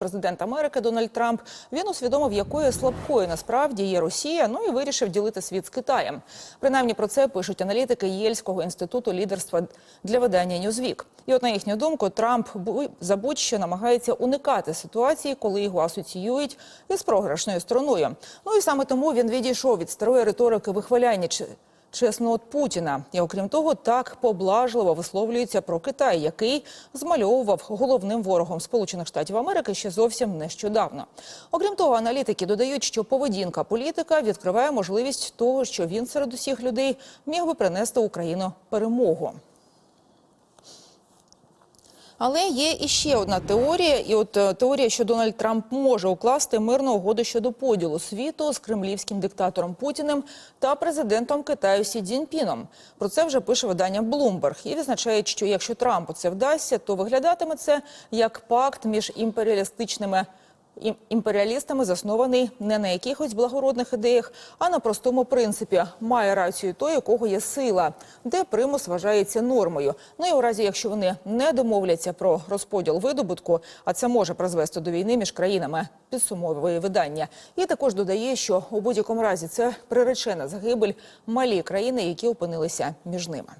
Президент Америки Дональд Трамп він усвідомив, якою слабкою насправді є Росія. Ну і вирішив ділити світ з Китаєм. Принаймні про це пишуть аналітики Єльського інституту лідерства для видання Ньюзвік. І от на їхню думку, Трамп за будь-що намагається уникати ситуації, коли його асоціюють із програшною стороною. Ну і саме тому він відійшов від старої риторики вихваляння чи- чеснот Путіна. І окрім того, так поблажливо висловлюється про Китай, який змальовував головним ворогом Сполучених Штатів Америки ще зовсім нещодавно. Окрім того, аналітики додають, що поведінка політика відкриває можливість того, що він серед усіх людей міг би принести Україну перемогу. Але є іще одна теорія, і от е, теорія, що Дональд Трамп може укласти мирну угоду щодо поділу світу з кремлівським диктатором Путіним та президентом Китаю Сі Дзіньпіном. Про це вже пише видання Bloomberg і відзначають, що якщо Трампу це вдасться, то виглядатиме це як пакт між імперіалістичними ім- імперіалістами заснований не на якихось благородних ідеях, а на простому принципі має рацію той, у кого є сила, де примус вважається нормою. Ну і у разі, якщо вони не домовляться про розподіл видобутку, а це може призвести до війни між країнами, підсумовує видання. І також додає, що у будь-якому разі це приречена загибель малі країни, які опинилися між ними.